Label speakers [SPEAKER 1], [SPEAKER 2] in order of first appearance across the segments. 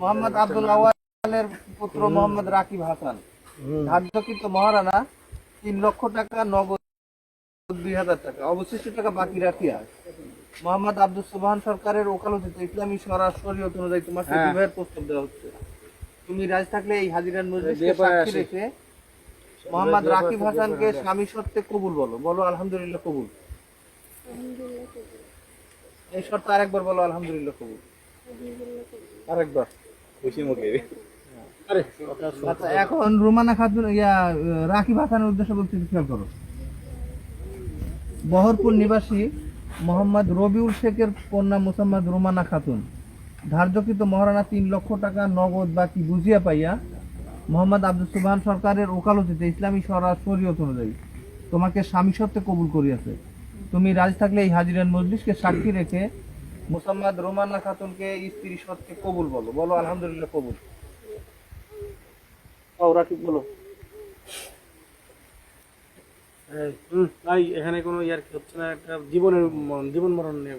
[SPEAKER 1] মোহাম্মদ আব্দুল আওয়ালের পুত্র মোহাম্মদ রাকিব হাসান। ধার্যকৃত মহারানা তিন লক্ষ টাকা নগদ দুই হাজার টাকা। অবশিষ্ট টাকা বাকি রাখিয়া মোহাম্মদ আব্দুল সুবহান সরকারের ওকালতিতে ইসলামী সরাস শরীয়ত অনুযায়ী তোমাকে
[SPEAKER 2] হ্যাঁ।
[SPEAKER 1] বিবাহের প্রস্তাব দেওয়া হচ্ছে। তুমি রাজ থাকলে এই হাজিরান মজলিসকে সাক্ষী রেখে মোহাম্মদ রাকিব হাসানকে স্বামী সত্ত্বে কবুল বলো। বলো আলহামদুলিল্লাহ কবুল। এই শর্ত আরেকবার বলো আলহামদুলিল্লাহ কবুল। আরেকবার। আচ্ছা এখন রুমানা খাতুন, ইয়া রাকিব উদ্দেশ্য বলতে খেয়াল করো। বহরপুর নিবাসী মোহাম্মদ রবিউল শেখের কন্যা মুসাম্মদ রুমানা খাতুন। ধার্যকৃত মহারানা তিন লক্ষ টাকা নগদ বাকি বুঝিয়া পাইয়া মোহাম্মদ আব্দুল সুবহান সরকারের ওকালতিতে ইসলামী সরাজ শরীয়ত অনুযায়ী তোমাকে স্বামী সত্ত্বে কবুল করিয়াছে। তুমি রাজ থাকলে এই হাজিরান মজলিসকে সাক্ষী রেখে মুসাম্মদ রোমানা খাতুনকে স্ত্রী সত্ত্বে কবুল বলো। বলো আলহামদুলিল্লাহ কবুল। বলো।
[SPEAKER 2] ভাই এখানে কোনো ইয়ার কি হচ্ছে না? একটা জীবনের মরণ- জীবন মরণ নিয়ে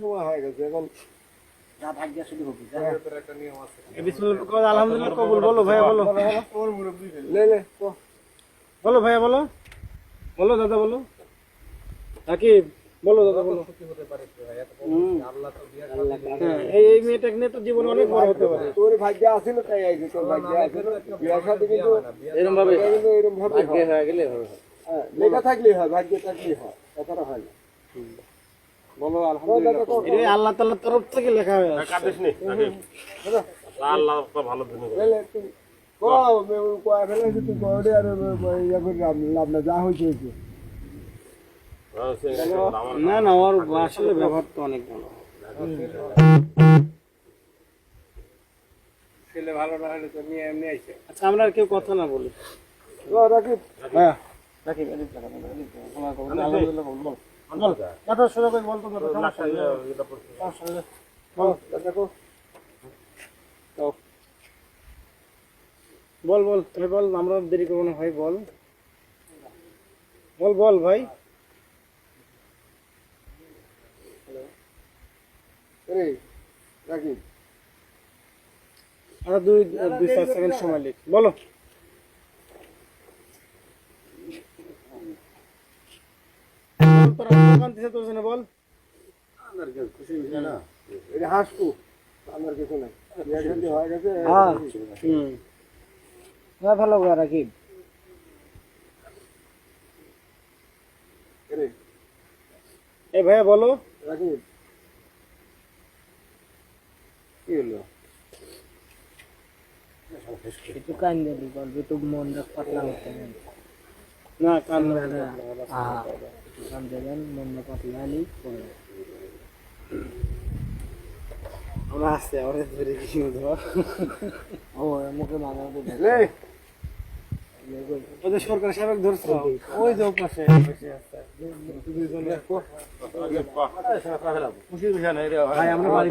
[SPEAKER 3] সময় হয়ে গেছে এখন
[SPEAKER 2] আলহামদুলিল্লাহ কবুল। বলো ভাইয়া বলো। বলো ভাইয়া বলো। বলো দাদা বলো। রাকিব বলো দাদা বলো। হ্যাঁ, এই এই মেয়েটাকে নিয়ে তো জীবন অনেক বড় হতে পারে।
[SPEAKER 3] তোর ভাগ্য আছিল তাই আইছে তোর ভাগ্য আছিল বিয়ার সাথে কিন্তু
[SPEAKER 2] এরকম ভাবে
[SPEAKER 3] এরকম ভাবে হয়।
[SPEAKER 2] হয়ে গেলে হবে।
[SPEAKER 3] হ্যাঁ, লেখা থাকলেই হয় ভাগ্য থাকলেই হয় কথাটা হয় না।
[SPEAKER 2] বলো আলহামদুলিল্লাহ আল্লাহ তাআলার তরফ থেকে লেখা হয়ে আছে
[SPEAKER 4] কাঁদিস নি আল্লাহ তো ভালো দিন
[SPEAKER 3] লে লে তুই কো কয় ফেলে তুই কয়ডে আর ইয়া করে লাভ লাভ না যা হইছে হইছে
[SPEAKER 2] না না ওর আসলে ব্যবহার তো অনেক ভালো
[SPEAKER 3] ছেলে ভালো না হলে তো নিয়ে এমনি আইছে
[SPEAKER 2] আচ্ছা আমরা আর কেউ কথা না বলি
[SPEAKER 3] রাকিব
[SPEAKER 2] হ্যাঁ রাকিব এদিক আলহামদুলিল্লাহ বল। বল কথা সোজা করে বল তো কথা সমস্যা নেই। সমস্যা নেই।
[SPEAKER 3] বল দেখো।
[SPEAKER 2] বল বল তুমি বল আমরা দেরি করব না ভাই বল। বল বল ভাই। আর দুই দুই চার সেকেন্ড সময় লিখ বল, তোর আত্মা তোর জন্য বল।
[SPEAKER 3] আমার কাছে খুশি হইছে না এটা হাসপু আমার কিছু নাই বিয়া হয়ে গেছে
[SPEAKER 2] হ্যাঁ হুম। হ্যাঁ ভালো গো রাকিব এ ভাইয়া বলো।
[SPEAKER 3] রাকিব কি হলো?
[SPEAKER 1] একটু কান দিবি বলবি তো মন পাতলা হতে
[SPEAKER 2] না কান
[SPEAKER 1] কান দেবেন মন পাতলা হলি
[SPEAKER 2] আমরা আসছে আমাদের ধরে কিছু ধর
[SPEAKER 1] ও মুখে মাথা
[SPEAKER 3] লে
[SPEAKER 2] ওদের সরকার সাবেক ধরছে। ওই যে পাশে ভাই আমরা বাড়ি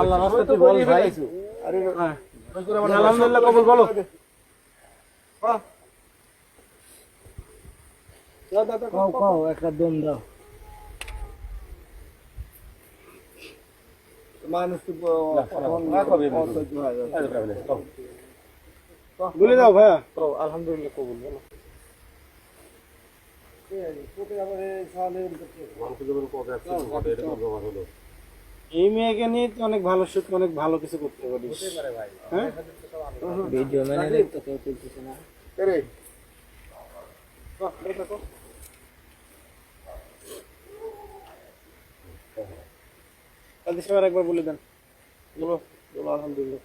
[SPEAKER 2] আল্লাহ রাস্তা তুই বল ভাই। হ্যাঁ আলহামদুলিল্লাহ কবুল বলো।
[SPEAKER 1] কও কও একটা দম দাও।
[SPEAKER 3] মানুষ
[SPEAKER 2] বলে দাও ভাইয়া। আলহামদুলিল্লাহ কবুল বলো। এই মেয়েকে নিয়ে তো অনেক ভালো সুখ অনেক ভালো কিছু করতে পারিস। হ্যাঁ?
[SPEAKER 1] ভিডিও মানে তো কেউ তুলতেছে না।
[SPEAKER 3] রে
[SPEAKER 2] কালকে সবার একবার বলে দেন। বলো বলো আলহামদুলিল্লাহ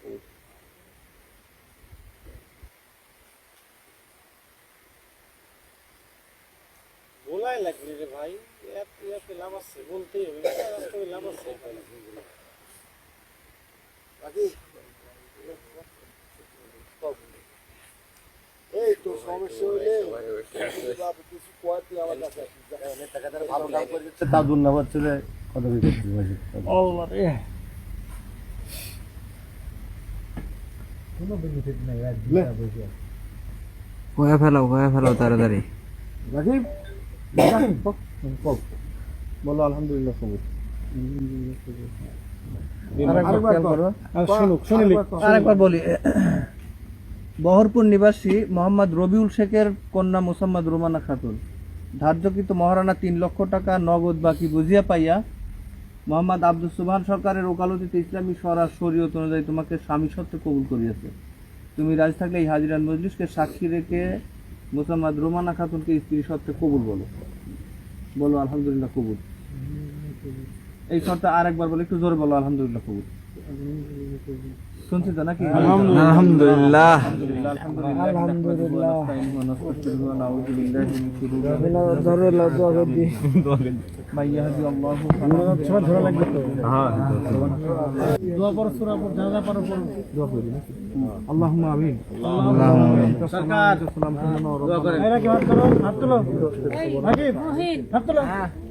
[SPEAKER 2] বলাই লাগবে রে ভাই এত এত লাভ আছে বলতেই হবে লাভ আছে
[SPEAKER 3] এই তো সমস্যা হইলে কিছু কোয়াতে আমার কাছে ভালো কাম করে
[SPEAKER 4] তাজুল না হচ্ছিল কত
[SPEAKER 2] আল্লাহ রে
[SPEAKER 4] কোনো বেনিফিট নাই
[SPEAKER 1] কয়ে ফেলাও কয়ে ফেলাও তাড়াতাড়ি
[SPEAKER 2] রাকিব
[SPEAKER 1] বলো আলহামদুলিল্লাহ বলি বহরপুর নিবাসী মোহাম্মদ রবিউল শেখের কন্যা মোসাম্মদ রোমানা খাতুন। ধার্যকৃত মহারানা তিন লক্ষ টাকা নগদ বাকি বুঝিয়া পাইয়া মোহাম্মদ আব্দুল সুবহান সরকারের ওকালতিতে ইসলামী স্বরাজ শরীয়ত অনুযায়ী তোমাকে স্বামী সত্ত্বে কবুল করিয়াছে। তুমি রাজি থাকলে এই হাজিরান মজলিসকে সাক্ষী রেখে মোসাম্মদ রোমানা খাতুনকে স্ত্রী সত্ত্বে কবুল বলো। বলো, আলহামদুলিল্লাহ, কবুল। এই শর্তে আর একবার বলো, একটু জোরে বলো, আলহামদুলিল্লাহ, কবুল। শুনছি তো নাকি?
[SPEAKER 4] আলহামদুলিল্লাহ।
[SPEAKER 2] সবার